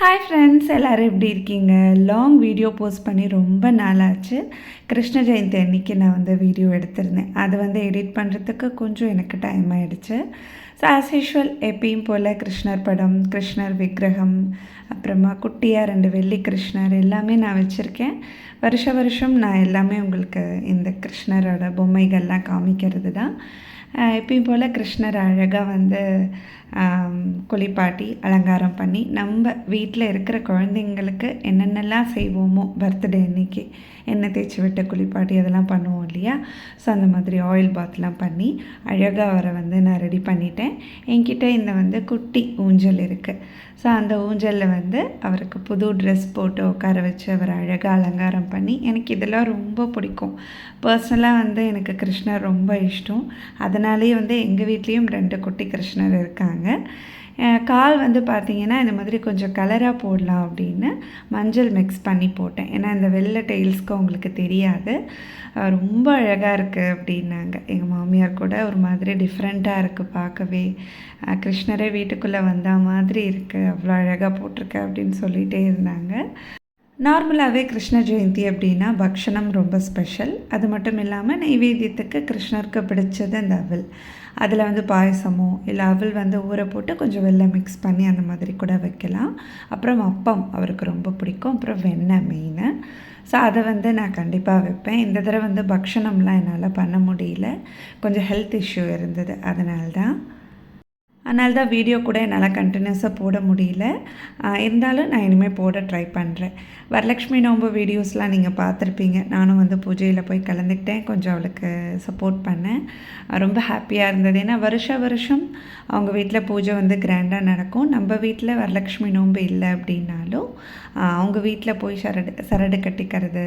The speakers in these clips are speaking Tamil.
ஹாய் ஃப்ரெண்ட்ஸ் எல்லோரும் எப்படி இருக்கீங்க? லாங் வீடியோ போஸ்ட் பண்ணி ரொம்ப நாளாச்சு. கிருஷ்ண ஜெயந்தி அன்னைக்கு நான் வந்து வீடியோ எடுத்திருந்தேன். அது வந்து எடிட் பண்ணுறதுக்கு கொஞ்சம் எனக்கு டைம் ஆகிடுச்சு ஸோ ஆஸ் யூஷுவல் எப்பயும் போல் கிருஷ்ணர் படம் கிருஷ்ணர் விக்கிரகம் அப்புறமா குட்டியாக ரெண்டு வெள்ளி கிருஷ்ணர் எல்லாமே நான் வச்சுருக்கேன். வருஷ வருஷம் நான் எல்லாமே உங்களுக்கு இந்த கிருஷ்ணரோட பொம்மைகள்லாம் காமிக்கிறது தான் எப்பயும் போல் கிருஷ்ணர் அழகாக வந்து குளிப்பாட்டி அலங்காரம் பண்ணி நம்ம வீட்டில் இருக்கிற குழந்தைங்களுக்கு என்னென்னலாம் செய்வோமோ பர்த்டே அன்னைக்கு எண்ணெய் தேய்ச்சி விட்டு குளிப்பாட்டி அதெல்லாம் பண்ணுவோம் இல்லையா? ஸோ அந்த மாதிரி ஆயில் பாத்லாம் பண்ணி அழகாக அவரை வந்து நான் ரெடி பண்ணிட்டேன். என்கிட்ட இந்த வந்து குட்டி ஊஞ்சல் இருக்குது ஸோ அந்த ஊஞ்சலில் வந்து அவருக்கு புது ட்ரெஸ் போட்டு உட்கார வச்சு அவரை அழகாக அலங்காரம் பண்ணி எனக்கு இதெல்லாம் ரொம்ப பிடிக்கும். பர்சனலாக வந்து எனக்கு கிருஷ்ணர் ரொம்ப இஷ்டம். அதனாலேயே வந்து எங்கள் வீட்லேயும் ரெண்டு குட்டி கிருஷ்ணர் இருக்காங்க. கால் வந்து பார்த்தீங்கன்னா இந்த மாதிரி கொஞ்சம் கலராக போடலாம் அப்படின்னு மஞ்சள் மிக்ஸ் பண்ணி போட்டேன். ஏன்னா இந்த வெள்ளை டைல்ஸ்க்கு அவங்களுக்கு தெரியாது. ரொம்ப அழகாக இருக்குது அப்படின்னாங்க. எங்கள் மாமியார் கூட ஒரு மாதிரி டிஃப்ரெண்ட்டாக இருக்குது பார்க்கவே. கிருஷ்ணரே வீட்டுக்குள்ளே வந்த மாதிரி இருக்குது அவ்வளோ அழகாக போட்டிருக்க அப்படின்னு சொல்லிகிட்டே இருந்தாங்க. நார்மலாகவே கிருஷ்ண ஜெயந்தி அப்படின்னா பக்ஷணம் ரொம்ப ஸ்பெஷல். அது மட்டும் இல்லாமல் நைவேத்தியத்துக்கு கிருஷ்ணருக்கு பிடிச்சது அந்த அவல். அதில் வந்து பாயசமோ இல்லை அவல் வந்து ஊற போட்டு கொஞ்சம் வெள்ளம் மிக்ஸ் பண்ணி அந்த மாதிரி கூட வைக்கலாம். அப்புறம் அப்பம் அவருக்கு ரொம்ப பிடிக்கும். அப்புறம் வெண்ணெய் மெயின் ஸோ அதை வந்து நான் கண்டிப்பாக வைப்பேன். இந்த தடவை வந்து பக்ஷணம்லாம் என்னால் பண்ண முடியல. கொஞ்சம் ஹெல்த் இஷ்யூ இருந்தது. அதனால்தான். அதனால தான் வீடியோ கூட என்னால் கண்டினியூஸாக போட முடியல. இருந்தாலும் நான் இனிமேல் போட ட்ரை பண்ணுறேன் வரலக்ஷ்மி நோம்பு வீடியோஸ்லாம் நீங்கள் பார்த்துருப்பீங்க. நானும் வந்து பூஜையில் போய் கலந்துக்கிட்டேன். கொஞ்சம் அவளுக்கு சப்போர்ட் பண்ணேன். ரொம்ப ஹாப்பியாக இருந்தது. ஏன்னா வருஷ வருஷம் அவங்க வீட்டில் பூஜை வந்து கிராண்டாக நடக்கும். நம்ம வீட்டில் வரலக்ஷ்மி நோம்பு இல்லை அப்படின்னாலும் அவங்க வீட்டில் போய் சரடு சரடு கட்டிக்கிறது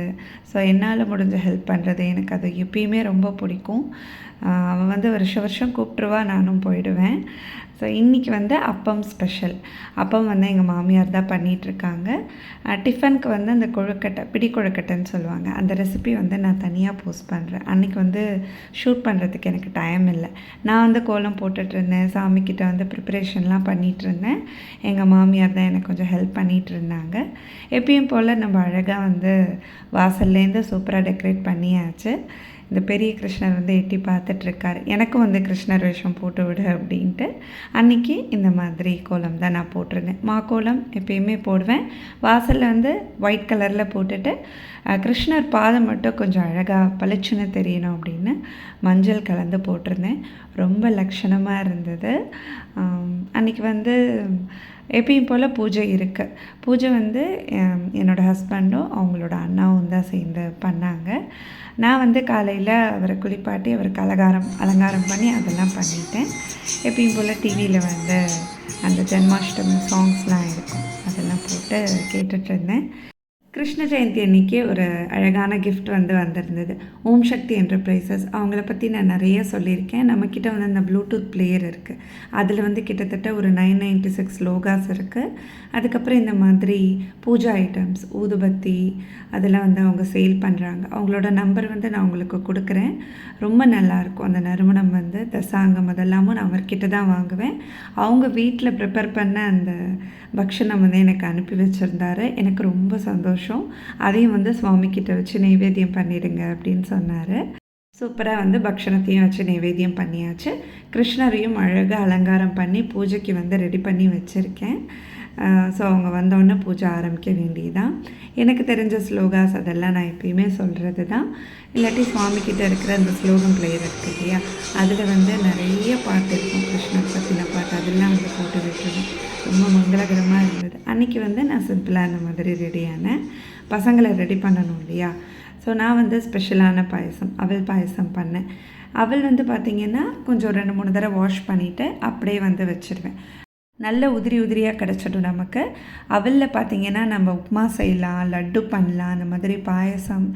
ஸோ என்னால் முடிஞ்ச ஹெல்ப் பண்ணுறது எனக்கு அது எப்பயுமே ரொம்ப பிடிக்கும். அவன் வந்து வருஷ வருஷம் கூப்பிட்ருவா நானும் போயிடுவேன். ஸோ இன்றைக்கி வந்து அப்பம் ஸ்பெஷல் அப்பம் வந்து எங்கள் மாமியார் தான் பண்ணிகிட்ருக்காங்க டிஃபனுக்கு வந்து அந்த கொழுக்கட்டை பிடி கொழுக்கட்டைன்னு சொல்லுவாங்க. அந்த ரெசிபி வந்து நான் தனியாக போஸ்ட் பண்ணுறேன் அன்றைக்கி வந்து ஷூட் பண்ணுறதுக்கு எனக்கு டைம் இல்லை. நான் வந்து கோலம் போட்டுட்ருந்தேன் சாமிக்கிட்ட வந்து ப்ரிப்பரேஷன்லாம் பண்ணிகிட்டு இருந்தேன் எங்கள் மாமியார் தான் எனக்கு கொஞ்சம் ஹெல்ப் பண்ணிகிட்டு இருந்தாங்க எப்பயும் போல் நம்ம அழகாக வந்து வாசல்லேருந்து சூப்பராக டெக்கரேட் பண்ணியாச்சு. இந்த பெரிய கிருஷ்ணர் வந்து எட்டி பார்த்துட்ருக்காரு. எனக்கும் வந்து கிருஷ்ணர் வேஷம் போட்டு விடு அப்படின்ட்டு. அன்றைக்கி இந்த மாதிரி கோலம் தான் நான் போட்டிருந்தேன் மா கோலம் எப்பயுமே போடுவேன். வாசலில் வந்து ஒயிட் கலரில் போட்டுட்டு கிருஷ்ணர் பாதம் மட்டும் கொஞ்சம் அழகாக பளிச்சுன்னு தெரியணும் அப்படின்னு மஞ்சள் கலந்து போட்டிருந்தேன். ரொம்ப லட்சணமாக இருந்தது. அன்றைக்கி அன்னைக்கு வந்து எப்பயும் போல் பூஜை இருக்குது பூஜை வந்து என்னோடய என்னோட ஹஸ்பண்டும் அவங்களோட அண்ணாவும் தான் சேர்ந்து பண்ணாங்க. நான் வந்து காலையில் அவரை குளிப்பாட்டி அவருக்கு அலங்காரம் அலங்காரம் பண்ணி அதெல்லாம் பண்ணிட்டேன். எப்பயும் போல் டிவியில் வந்து அந்த ஜென்மாஷ்டமி சாங்ஸ்லாம் இருக்கும். அதெல்லாம் போட்டு கேட்டுட்ருந்தேன் கிருஷ்ண ஜெயந்தி அன்னைக்கு ஒரு அழகான கிஃப்ட் வந்து வந்திருந்தது. ஓம் சக்தி என்டர்பிரைசஸ் அவங்கள பற்றி நான் நிறைய சொல்லியிருக்கேன். நம்மக்கிட்ட வந்து அந்த ப்ளூடூத் பிளேயர் இருக்குது அதில் வந்து கிட்டத்தட்ட ஒரு நைன் நைன்ட்டி சிக்ஸ் லோகாஸ் இருக்குது அதுக்கப்புறம் இந்த மாதிரி பூஜா ஐட்டம்ஸ் ஊதுபத்தி அதெல்லாம் வந்து அவங்க சேல் பண்ணுறாங்க அவங்களோட நம்பர் வந்து நான் உங்களுக்கு கொடுக்குறேன். ரொம்ப நல்லாயிருக்கும் அந்த நறுமணம் வந்து தசாங்கம் அதெல்லாமும் நான் அவர்கிட்ட தான் வாங்குவேன். அவங்க வீட்டில் ப்ரிப்பேர் பண்ண அந்த பக்ஷணம் வந்து எனக்கு அனுப்பி வச்சுருந்தாரு. எனக்கு ரொம்ப சந்தோஷம். அதையும் வந்து சுவாமிக்கிட்ட வச்சு நைவேத்தியம் பண்ணிடுங்க அப்படின்னு சொன்னார். சூப்பராக வந்து பக்ஷணத்தையும் வச்சு நைவேத்தியம் பண்ணியாச்சு. கிருஷ்ணரையும் அழகாக அலங்காரம் பண்ணி பூஜைக்கு வந்து ரெடி பண்ணி வச்சுருக்கேன். ஸோ அவங்க வந்தோடனே பூஜை ஆரம்பிக்க வேண்டியதான் எனக்கு தெரிஞ்ச ஸ்லோகாஸ் அதெல்லாம் நான் எப்பயுமே சொல்கிறது தான் இல்லாட்டி சுவாமிக்கிட்ட இருக்கிற அந்த ஸ்லோகம் பிளேயர் இருக்கு இல்லையா? அதில் வந்து நிறைய பாட்டு இருக்கும் கிருஷ்ணர் பற்றின போட்டு விட்டுருவேன் ரொம்ப மங்களகரமாக இருந்தது. அன்றைக்கி வந்து நான் சிம்பிளாக அந்த மாதிரி ரெடியானேன் பசங்களை ரெடி பண்ணணும் இல்லையா? ஸோ நான் வந்து ஸ்பெஷலான பாயசம் அவள் பாயசம் பண்ணேன். அவள் வந்து பார்த்திங்கன்னா கொஞ்சம் ரெண்டு மூணு தடவை வாஷ் பண்ணிவிட்டு அப்படியே வந்து வச்சுருவேன். நல்ல உதிரி உதிரியாக கிடச்சிடும் நமக்கு. அவலில் பார்த்தீங்கன்னா நம்ம உப்புமா செய்யலாம் லட்டு பண்ணலாம் அந்த மாதிரி பாயசம்.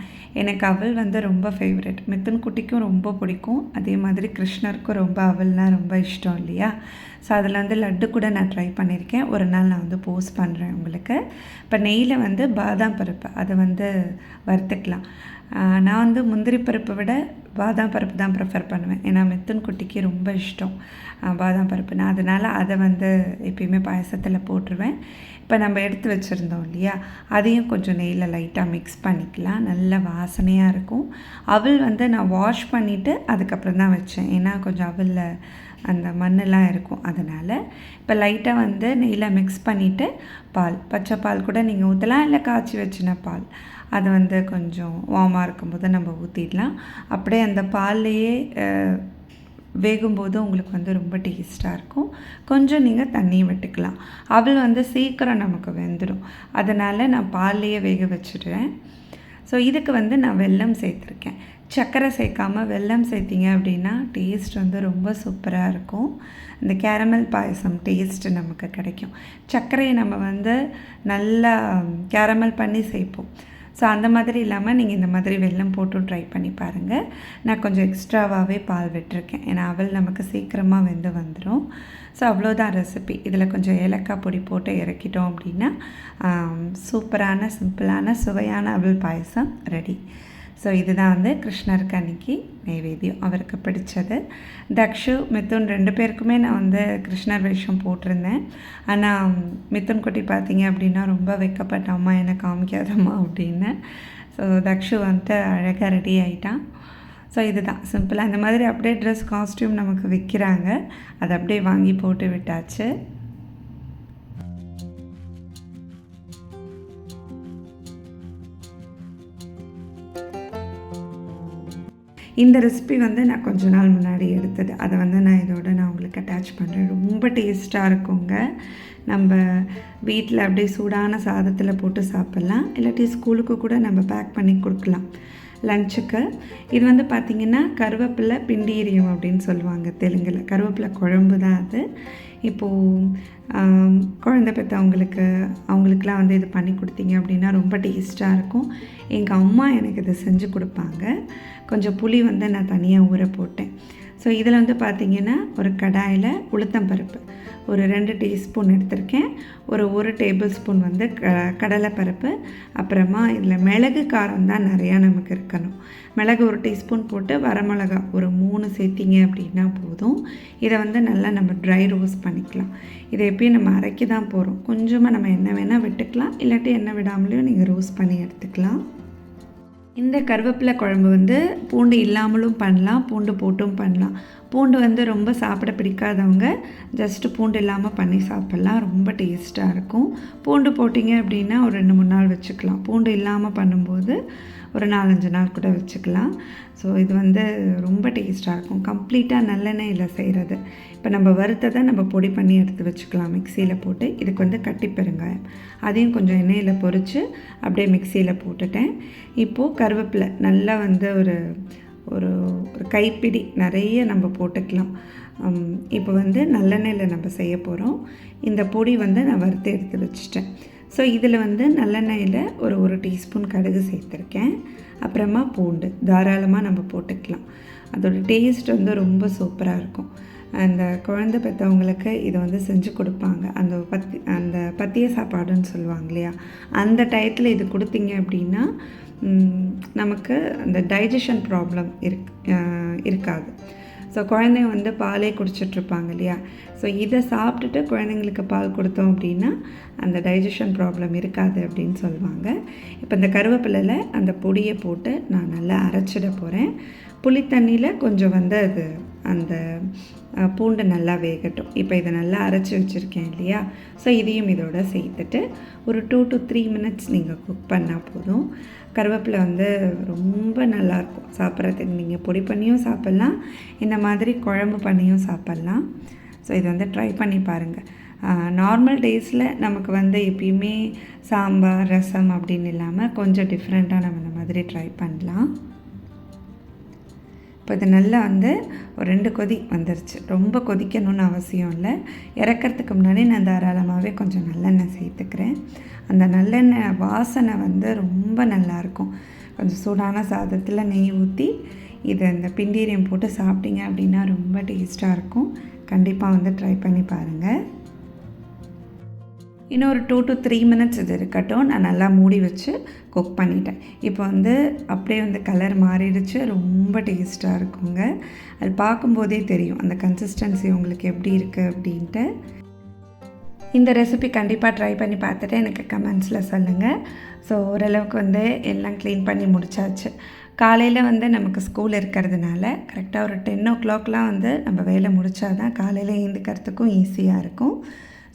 எனக்கு அவல் வந்து ரொம்ப ஃபேவரட் மித்தன் குட்டிக்கும் ரொம்ப பிடிக்கும். அதே மாதிரி கிருஷ்ணருக்கும் ரொம்ப அவல்னால் ரொம்ப இஷ்டம் இல்லையா? ஸோ அதில் வந்து லட்டு கூட நான் ட்ரை பண்ணியிருக்கேன் ஒரு நாள் நான் வந்து போஸ்ட் பண்ணுறேன் உங்களுக்கு. இப்போ நெய்யில் வந்து பாதாம் பருப்பு. அதை வந்து வறுத்துக்கலாம். நான் வந்து முந்திரி பருப்பை விட பாதாம் பருப்பு தான் ப்ரிஃபர் பண்ணுவேன். ஏன்னா மெத்தன் குட்டிக்கு ரொம்ப இஷ்டம். பாதாம் பருப்பு நான் அதனால் அதை வந்து எப்பயுமே பாயசத்தில் போட்டுருவேன். இப்போ நம்ம எடுத்து வச்சுருந்தோம் இல்லையா? அதையும் கொஞ்சம் நெய்யில் லைட்டாக மிக்ஸ் பண்ணிக்கலாம். நல்ல வாசனையாக இருக்கும். அவள் வந்து நான் வாஷ் பண்ணிவிட்டு அதுக்கப்புறம் தான் வச்சேன். ஏன்னா கொஞ்சம் அவளில் அந்த மண்ணெல்லாம் இருக்கும். அதனால் இப்போ லைட்டாக வந்து நெய்யில் மிக்ஸ் பண்ணிவிட்டு பால் பச்சை பால் கூட நீங்கள் ஊற்றலாம் இல்லை காய்ச்சி வச்சின பால். அது வந்து கொஞ்சம் வார்மாக இருக்கும்போது நம்ம ஊற்றிடலாம் அப்படியே அந்த பால்லையே வேகும்போது உங்களுக்கு வந்து ரொம்ப டேஸ்ட்டாக இருக்கும். கொஞ்சம் நீங்கள் தண்ணி விட்டுக்கலாம். அவள் வந்து சீக்கிரம் நமக்கு வெந்துடும். அதனால் நான் பால்லையே வேக வச்சுடுறேன். ஸோ இதுக்கு வந்து நான் வெல்லம் சேர்த்துருக்கேன். சர்க்கரை சேர்க்காமல் வெல்லம் சேர்த்திங்க அப்படின்னா டேஸ்ட் வந்து ரொம்ப சூப்பராக இருக்கும். இந்த கேரமல் பாயசம் டேஸ்ட்டு நமக்கு கிடைக்கும். சர்க்கரையை நம்ம வந்து நல்லா கேரமல் பண்ணி சேர்ப்போம். ஸோ அந்த மாதிரி இல்லாமல் நீங்கள் இந்த மாதிரி வெல்லம் போட்டும் ட்ரை பண்ணி பாருங்கள் நான் கொஞ்சம் எக்ஸ்ட்ராவாகவே பால் விட்டுருக்கேன். ஏன்னா அவள் நமக்கு சீக்கிரமாக வெந்து வந்துடும் ஸோ அவ்வளோதான் ரெசிபி இதில் கொஞ்சம் ஏலக்காய் பொடி போட்டு இறக்கிட்டோம் அப்படின்னா சூப்பரான சிம்பிளான சுவையான அவள் பாயசம் ரெடி ஸோ இதுதான் வந்து கிருஷ்ணருக்கு அன்னைக்கு நைவேத்தியம். அவருக்கு பிடிச்சது. தக்ஷு மித்துன் ரெண்டு பேருக்குமே நான் வந்து கிருஷ்ணர் வேஷம் போட்டிருந்தேன். ஆனால் மித்துன் குட்டி பார்த்தீங்க அப்படின்னா ரொம்ப வைக்கப்பட்ட அம்மா என்னை காமிக்காதம்மா அப்படின்னு. ஸோ தக்ஷு வந்துட்டு அழகாக ரெடி ஆகிட்டான் ஸோ இதுதான். சிம்பிளாக இந்த மாதிரி அப்படியே ட்ரெஸ் காஸ்ட்யூம் நமக்கு விற்கிறாங்க அதை அப்படியே வாங்கி போட்டு விட்டாச்சு. இந்த ரெசிபி வந்து நான் கொஞ்ச நாள் முன்னாடி எடுத்தது. அதை வந்து நான் இதோட நான் உங்களுக்கு அட்டாச் பண்ணுறேன் ரொம்ப டேஸ்ட்டாக இருக்குங்க. நம்ம வீட்டில் அப்படியே சூடான சாதத்தில் போட்டு சாப்பிட்லாம். இல்லாட்டி ஸ்கூலுக்கு கூட நம்ம பேக் பண்ணி கொடுக்கலாம். லஞ்சுக்கு இது வந்து பார்த்திங்கன்னா கருவேப்பிலை பிண்டீரியம் அப்படின்னு சொல்லுவாங்க தெலுங்கில். கருவேப்பிலை குழம்பு தான் அது. இப்போது குழந்த பெற்றவங்களுக்கு அவங்களுக்குலாம் வந்து இது பண்ணி கொடுத்தீங்க அப்படின்னா ரொம்ப டேஸ்ட்டாக இருக்கும். எங்கள் அம்மா எனக்கு இதை செஞ்சு கொடுப்பாங்க. கொஞ்சம் புளி வந்து நான் தனியாக ஊற போட்டேன். ஸோ இதில் வந்து பார்த்திங்கன்னா ஒரு கடாயில் உளுத்தம்பருப்பு ஒரு ரெண்டு டீஸ்பூன் எடுத்திருக்கேன். ஒரு ஒரு டேபிள் ஸ்பூன் வந்து க கடலைப்பருப்பு. அப்புறமா இதில் மிளகு காரம் தான் நிறையா நமக்கு இருக்கணும். மிளகு ஒரு டீஸ்பூன் போட்டு வரமிளகா ஒரு மூணு சேர்த்திங்க அப்படின்னா போதும். இதை வந்து நல்லா நம்ம ட்ரை ரோஸ்ட் பண்ணிக்கலாம். இதை எப்பயும் நம்ம அரைக்கி தான் போகிறோம் கொஞ்சமாக நம்ம எண்ணெய் வேணால் விட்டுக்கலாம். இல்லாட்டி எண்ணெய் விடாமலேயும் நீங்கள் ரோஸ்ட் பண்ணி எடுத்துக்கலாம். இந்த கருவேப்பிலை குழம்பு வந்து பூண்டு இல்லாமலும் பண்ணலாம் பூண்டு போட்டும் பண்ணலாம். பூண்டு வந்து ரொம்ப சாப்பிட பிடிக்காதவங்க ஜஸ்ட்டு பூண்டு இல்லாமல் பண்ணி சாப்பிட்லாம். ரொம்ப டேஸ்ட்டாக இருக்கும். பூண்டு போட்டிங்க அப்படின்னா ஒரு ரெண்டு மூணு நாள் வச்சுக்கலாம். பூண்டு இல்லாமல் பண்ணும்போது ஒரு நாலஞ்சு நாள் கூட வச்சுக்கலாம். ஸோ இது வந்து ரொம்ப டேஸ்ட்டாக இருக்கும். கம்ப்ளீட்டாக நல்லெண்ணெயில் செய்கிறது இப்போ நம்ம வறுத்ததை நம்ம பொடி பண்ணி எடுத்து வச்சுக்கலாம். மிக்சியில் போட்டு இதுக்கு வந்து கட்டி பெருங்காயம். அதையும் கொஞ்சம் எண்ணெயில் பொறித்து அப்படியே மிக்சியில் போட்டுட்டேன். இப்போது கருவேப்பிலை நல்லா வந்து ஒரு ஒரு ஒரு கைப்பிடி நிறைய நம்ம போட்டுக்கலாம். இப்போ வந்து நல்லெண்ணெயில் நம்ம செய்ய போகிறோம் இந்த பொடி வந்து நான் வறுத்து எடுத்து வச்சுட்டேன். ஸோ இதில் வந்து நல்லெண்ணெயில் ஒரு ஒரு டீஸ்பூன் கடுகு சேர்த்துருக்கேன். அப்புறமா பூண்டு. தாராளமாக நம்ம போட்டுக்கலாம். அதோடய டேஸ்ட் வந்து ரொம்ப சூப்பராக இருக்கும். அந்த குழந்தை பெற்றவங்களுக்கு இதை வந்து செஞ்சு கொடுப்பாங்க. அந்த பத்தி அந்த பத்திய சாப்பாடுன்னு சொல்லுவாங்க இல்லையா? அந்த டயத்தில் இது கொடுத்தீங்க அப்படின்னா நமக்கு அந்த டைஜஷன் ப்ராப்ளம் இருக் இருக்காது. ஸோ குழந்தைங்க வந்து பாலே குடிச்சிட்ருப்பாங்க இல்லையா? ஸோ இதை சாப்பிட்டுட்டு குழந்தைங்களுக்கு பால் கொடுத்தோம் அப்படின்னா அந்த டைஜஷன் ப்ராப்ளம் இருக்காது அப்படின்னு சொல்லுவாங்க. இப்போ இந்த கருவேப்பிலையில் அந்த பொடியை போட்டு நான் நல்லா அரைச்சிட போகிறேன் புளித்தண்ணியில் கொஞ்சம் வந்து அது அந்த பூண்டு நல்லா வேகட்டும். இப்போ இதை நல்லா அரைச்சி வச்சுருக்கேன் இல்லையா? ஸோ இதையும் இதோட சேர்த்துட்டு ஒரு டூ டு த்ரீ மினிட்ஸ் நீங்கள் குக் பண்ணால் போதும். கருவேப்பிலை வந்து ரொம்ப நல்லாயிருக்கும். சாப்பிட்றதுக்கு நீங்கள் பொடி பண்ணியும் சாப்பிட்லாம். இந்த மாதிரி குழம்பு பண்ணியும் சாப்பிட்லாம். ஸோ இதை வந்து ட்ரை பண்ணி பாருங்கள் நார்மல் டேஸில் நமக்கு வந்து எப்பயுமே சாம்பார் ரசம் அப்படின்னு இல்லாமல் கொஞ்சம் டிஃப்ரெண்ட்டாக நம்ம இந்த மாதிரி ட்ரை பண்ணலாம். இப்போ இது நல்லா வந்து ஒரு ரெண்டு கொதி வந்துருச்சு. ரொம்ப கொதிக்கணும்னு அவசியம் இல்லை. இறக்கிறதுக்கு முன்னாடி நான் தாராளமாகவே கொஞ்சம் நல்லெண்ணெய் சேர்த்துக்கிறேன். அந்த நல்லெண்ணெய் வாசனை வந்து ரொம்ப நல்லாயிருக்கும். கொஞ்சம் சூடான சாதத்தில் நெய் ஊற்றி இதை இந்த பிண்டீரியம் போட்டு சாப்பிட்டீங்க அப்படின்னா ரொம்ப டேஸ்ட்டாக இருக்கும். கண்டிப்பாக வந்து ட்ரை பண்ணி பாருங்கள் இன்னும் ஒரு டூ டு த்ரீ மினிட்ஸ் இது இருக்கட்டும். நான் நல்லா மூடி வச்சு குக் பண்ணிட்டேன். இப்போ வந்து அப்படியே வந்து கலர் மாறிடுச்சு. ரொம்ப டேஸ்ட்டாக இருக்குங்க. அது பார்க்கும்போதே தெரியும். அந்த கன்சிஸ்டன்சி உங்களுக்கு எப்படி இருக்குது அப்படின்ட்டு. இந்த ரெசிபி கண்டிப்பாக ட்ரை பண்ணி பார்த்துட்டு எனக்கு கமெண்ட்ஸில் சொல்லுங்கள் ஸோ ஓரளவுக்கு வந்து எல்லாம் க்ளீன் பண்ணி முடிச்சாச்சு. காலையில் வந்து நமக்கு ஸ்கூல் இருக்கிறதுனால கரெக்டாக ஒரு டென் ஓ கிளாக்லாம் வந்து நம்ம வேலை முடித்தா தான் காலையில் எழுந்துக்கிறதுக்கும் ஈஸியாக இருக்கும்.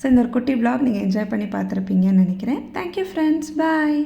ஸோ இந்த ஒரு குட்டி பிளாக் நீங்கள் என்ஜாய் பண்ணி பார்த்துருப்பீங்கன்னு நினைக்கிறேன். Thank you friends bye